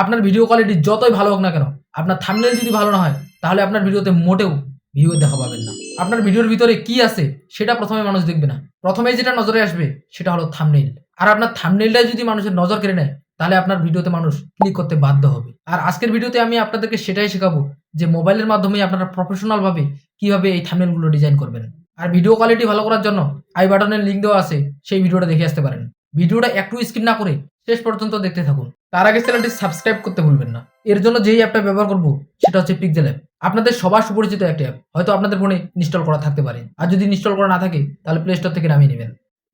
আপনার video quality যতই ভালো হোক না কেন, আপনার থামনেল যদি ভালো না হয়, তাহলে আপনার ভিডিওতে মোটেও ভিউ দেখা পাবেন না। আপনার ভিডিওর ভিতরে কি আছে, সেটা প্রথমে মানুষ দেখবে না। প্রথমে যেটা নজরে আসবে, সেটা হলো থামনেল আর আপনার থামনেলটা যদি মানুষের নজর কেড়ে নেয়, তাহলে আপনার ভিডিওতে মানুষ ক্লিক করতে বাধ্য হবে। আর আজকের ভিডিওতে আমি আপনাদেরকে সেটাই শেখাবো যে মোবাইলের মাধ্যমে আপনারা প্রফেশনাল ভাবে কীভাবে এই থামনেলগুলো ডিজাইন করবেন। আর ভিডিও কোয়ালিটি ভালো করার জন্য আই বাটনের লিঙ্ক দেওয়া আছে, সেই ভিডিওটা দেখে আসতে পারেন। ভিডিওটা একটু স্কিপ না করে শেষ পর্যন্ত দেখতে থাকুন। তার আগে চ্যানেলটি সাবস্ক্রাইব করতে ভুলবেন না। এর জন্য যেই অ্যাপটা ব্যবহার করব, সেটা হচ্ছে পিকজেল অ্যাপ আপনাদের সবার সুপরিচিত একটা অ্যাপ। হয়তো আপনাদের ফোনে ইনস্টল করা থাকতে পারে। আর যদি ইনস্টল করা না থাকে, তাহলে প্লে স্টোর থেকে নামিয়ে নেবেন।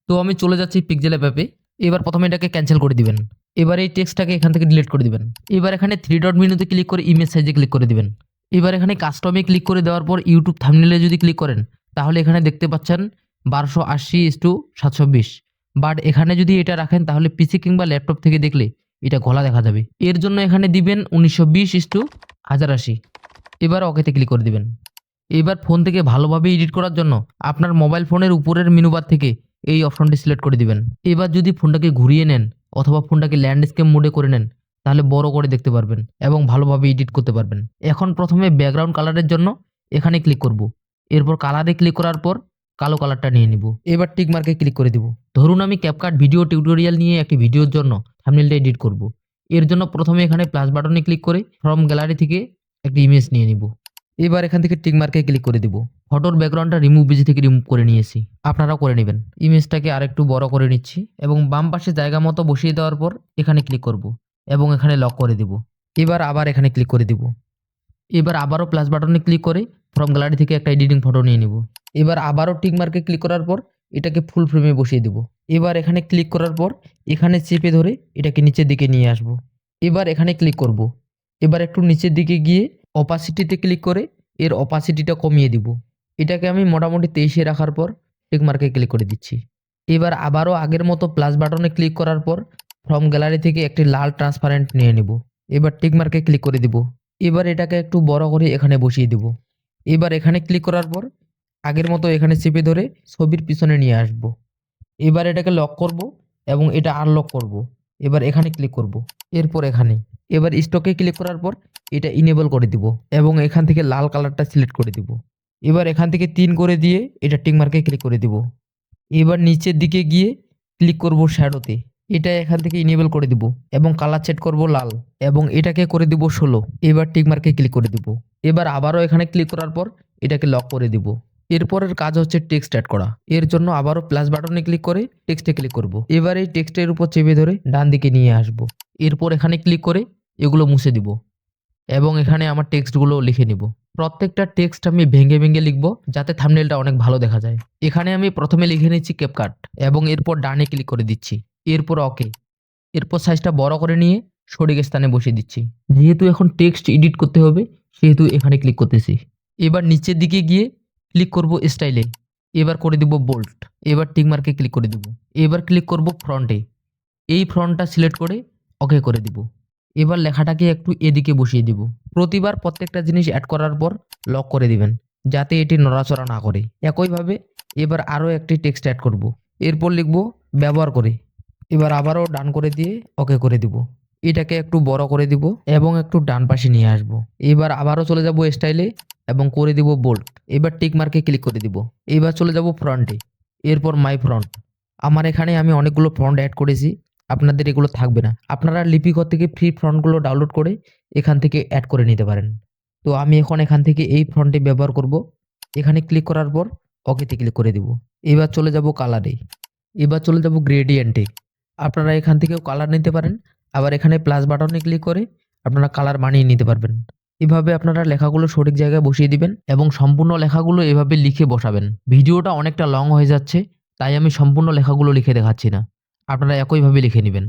তো আমি চলে যাচ্ছি পিকজেল অ্যাপে এবার প্রথমে এটাকে ক্যান্সেল করে দিবেন। এবার এই টেক্সটটাকে এখান থেকে ডিলিট করে দিবেন। এবার এখানে থ্রি ডট মেনুতে ক্লিক করে ইমেজ সাইজে ক্লিক করে দিবেন। এবার এখানে কাস্টমে ক্লিক করে দেওয়ার পর ইউটিউব থামনেলে যদি ক্লিক করেন, তাহলে এখানে দেখতে পাচ্ছেন বারোশো আশি ইস টু সাতশো বিশ। বাট এখানে যদি এটা রাখেন, তাহলে পিসি কিংবা ল্যাপটপ থেকে দেখলে এটা গলা দেখা যাবে। এর জন্য এখানে দিবেন উনিশশো বিশ ইস টু হাজার আশি। এবার ওকেতে ক্লিক করে দিবেন। এবার ফোন থেকে ভালোভাবে এডিট করার জন্য আপনার মোবাইল ফোনের উপরের মেনুবার থেকে এই অপশনটি সিলেক্ট করে দিবেন। এবার যদি ফোনটাকে ঘুরিয়ে নেন অথবা ফোনটাকে ল্যান্ডস্কেপ মোডে করে নেন, তাহলে বড় করে দেখতে পারবেন এবং ভালোভাবে এডিট করতে পারবেন। এখন প্রথমে ব্যাকগ্রাউন্ড কালারের জন্য এখানে ক্লিক করব। এরপর কালারে ক্লিক করার পর কালো কালারটা নিয়ে নিব। এবার টিক মার্কে ক্লিক করে দিব। ধরুন আমি ক্যাপকাট ভিডিও টিউটোরিয়াল নিয়ে একটি ভিডিওর জন্য থাম্বনেলটা এডিট করব। এর জন্য প্রথমে এখানে প্লাস বাটনে ক্লিক করে ফ্রম গ্যালারি থেকে একটি ইমেজ নিয়ে নিব। এবার এখান থেকে টিক মার্কে ক্লিক করে দিব। ফটোর ব্যাকগ্রাউন্ডটা রিমুভ বিজি থেকে রিমুভ করে নিয়েছি। আপনারাও করে নেবেন। ইমেজটাকে আরেকটু বড় করে নিচ্ছি এবং বাম পাশে জায়গা মতো বসিয়ে দেওয়ার পর এখানে ক্লিক করব এবং এখানে লক করে দিব। এবার আবার এখানে ক্লিক করে দিব। এবার আবারও প্লাস বাটনে ক্লিক করে ফ্রম গ্যালারি থেকে একটা এডিটিং ফটো নিয়ে নিব। এবার আবারও টিক মার্কে ক্লিক করার পর এটাকে ফুল ফ্রেমে বসিয়ে দেব। এবার এখানে ক্লিক করার পর এখানে চেপে ধরে এটাকে নিচের দিকে নিয়ে আসব। এবার এখানে ক্লিক করব। এবার একটু নিচের দিকে গিয়ে অপাসিটিতে ক্লিক করে এর অপাসিটিটা কমিয়ে দিব। এটাকে আমি মোটামুটি তেইশে রাখার পর টিক মার্কে ক্লিক করে দিচ্ছি। এবার আবারও আগের মতো প্লাস বাটনে ক্লিক করার পর ফ্রম গ্যালারি থেকে একটি লাল ট্রান্সপারেন্ট নিয়ে নিব। এবার টিক মার্কে ক্লিক করে দিব। এবার এটাকে একটু বড় করে এখানে বসিয়ে দিব। এবার এখানে ক্লিক করার পর আগের মতো এখানে চেপে ধরে ছবির পিছনে নিয়ে আসব। এবার এটাকে লক করব এবং এটা আনলক করব। এবার এখানে ক্লিক করব, এরপর এখানে। এবার স্টকে ক্লিক করার পর এটা ইনেবল করে দিব এবং এখান থেকে লাল কালারটা সিলেক্ট করে দিব। এবার এখান থেকে তিন করে দিয়ে এটা টিক মার্কে ক্লিক করে দিব। এবার নিচের দিকে গিয়ে ক্লিক করব শ্যাডোতে এটা এখান থেকে ইনেবল করে দিব এবং কালার সেট করব লাল এবং এটাকে করে দিব ষোলো। এবার টিক মার্কে ক্লিক করে দিব। এবার আবারও এখানে ক্লিক করার পর এটাকে লক করে দিব। এরপরের কাজ হচ্ছে টেক্সট অ্যাড করা। এর জন্য আবারও প্লাস বাটনে ক্লিক করে টেক্সটে ক্লিক করব। এবার এই টেক্সটের উপর চেপে ধরে ডান দিকে নিয়ে আসব। এরপর এখানে ক্লিক করে এগুলো মুছে দিব এবং এখানে আমার টেক্সটগুলো লিখে নিব। প্রত্যেকটা টেক্সট আমি ভেঙে ভেঙে লিখব যাতে থামনেলটা অনেক ভালো দেখা যায়। এখানে আমি প্রথমে লিখে নিচ্ছি ক্যাপকাট এবং এরপর ডানে ক্লিক করে দিচ্ছি। এরপর ওকে এরপর সাইজটা বড় করে নিয়ে সঠিক স্থানে বসিয়ে দিচ্ছি। যেহেতু এখন টেক্সট এডিট করতে হবে সেহেতু এখানে ক্লিক করতেছি। এবার নিচের দিকে গিয়ে ক্লিক করব স্টাইলে এবার করে দিব বোল্ট এবার টিক মার্কে ক্লিক করে দিব। এবার ক্লিক করব ফ্রন্টে এই ফ্রন্টটা সিলেক্ট করে ওকে করে দিব। এবার লেখাটাকে একটু এদিকে বসিয়ে দিব। প্রতিবার প্রত্যেকটা জিনিস অ্যাড করার পর লক করে দিবেন, যাতে এটি নড়াচড়া না করে। একইভাবে এবার আরও একটি টেক্সট অ্যাড করব। এরপর লিখব ব্যবহার করে। এবার আবারও ডান করে দিয়ে ওকে করে দিব। এটাকে একটু বড় করে দিব এবং একটু ডান পাশে নিয়ে আসব। এবার আবারও চলে যাব স্টাইলে এবং করে দিব বোল্ট এবার টিক মার্কে ক্লিক করে দিব। এবার চলে যাব ফ্রন্টে এরপর মাই ফ্রন্ট আমার এখানে আমি অনেকগুলো ফ্রন্ট অ্যাড করেছি। আপনাদের এগুলো থাকবে না। আপনারা লিপিঘর থেকে ফ্রি ফ্রন্টগুলো ডাউনলোড করে এখান থেকে অ্যাড করে নিতে পারেন। তো আমি এখন এখান থেকে এই ফ্রন্টে ব্যবহার করব। এখানে ক্লিক করার পর ওকেতে ক্লিক করে দিব। এবার চলে যাব কালারে এবার চলে যাব গ্রেডিয়েন্টে আপনারা এখান থেকেও কালার নিতে পারেন। আবার এখানে প্লাস বাটনে ক্লিক করে আপনারা কালার বানিয়ে নিতে পারবেন। এভাবে আপনারা লেখাগুলো সঠিক জায়গায় বসিয়ে দিবেন এবং সম্পূর্ণ লেখাগুলো এভাবে লিখে বসাবেন। ভিডিওটা অনেকটা লং হয়ে যাচ্ছে, তাই আমি সম্পূর্ণ লেখাগুলো লিখে দেখাচ্ছি না। আপনারা একইভাবে লিখে নেবেন।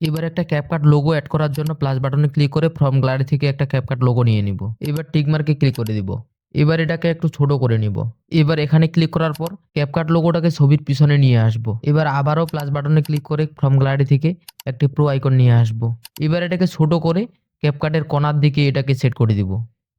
এবার একটা ক্যাপকাট লোগো অ্যাড করার জন্য প্লাস বাটনে ক্লিক করে ফ্রম গ্যালারি থেকে একটা ক্যাপকাট লোগো নিয়ে নিব। এবার টিকমার্কে ক্লিক করে দিব। এবার এটাকে একটু ছোট করে নিব। এবার এখানে ক্লিক করার পর ক্যাপকাট লোগোটাকে ছবির পিছনে নিয়ে আসব। এবার আবারও প্লাস বাটনে ক্লিক করে ফ্রম গ্যালারি থেকে একটি প্রো আইকন নিয়ে আসব। এবার এটাকে ছোট করে ক্যাপকাটের কোনার দিকে এটাকে সেট করে দিব।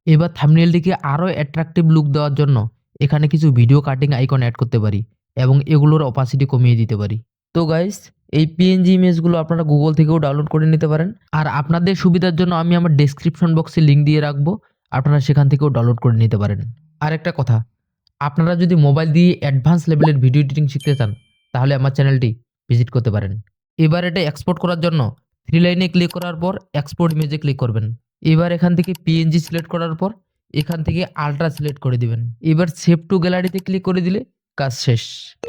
এবার থাম্বনেলটিকে আরও অ্যাট্রাকটিভ লুক দেওয়ার জন্য এখানে কিছু ভিডিও কাটিং আইকন অ্যাড করতে পারি এবং এগুলোর অপাসিটি কমিয়ে দিতে পারি। তো গাইস এই পিএনজি ইমেজগুলো আপনারা গুগল থেকেও ডাউনলোড করে নিতে পারেন। আর আপনাদের সুবিধার জন্য আমি আমার ডেসক্রিপশন বক্সে লিঙ্ক দিয়ে রাখব। আপনারা সেখান থেকেও ডাউনলোড করে নিতে পারেন। আর একটা কথা, আপনারা যদি মোবাইল দিয়ে অ্যাডভান্স লেভেলের ভিডিও এডিটিং শিখতে চান, তাহলে আমার চ্যানেলটি ভিজিট করতে পারেন। এবার এটা এক্সপোর্ট করার জন্য থ্রি লাইনে ক্লিক করার পর এক্সপোর্ট ইমেজে ক্লিক করবেন। এবার এখান থেকে পিএনজি সিলেক্ট করার পর এখান থেকে আলট্রা সিলেক্ট করে দিবেন। এবার সেভ টু গ্যালারিতে ক্লিক করে দিলে কাজ শেষ।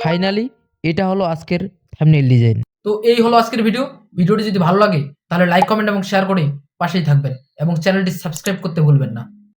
ফাইনালি এটা হলো আজকের থাম্বনেল ডিজাইন তো এই হলো আজকের ভিডিও ভিডিওটি যদি ভালো লাগে, তাহলে লাইক কমেন্ট এবং শেয়ার করে পাশেই থাকবেন এবং চ্যানেলটি সাবস্ক্রাইব করতে ভুলবেন না।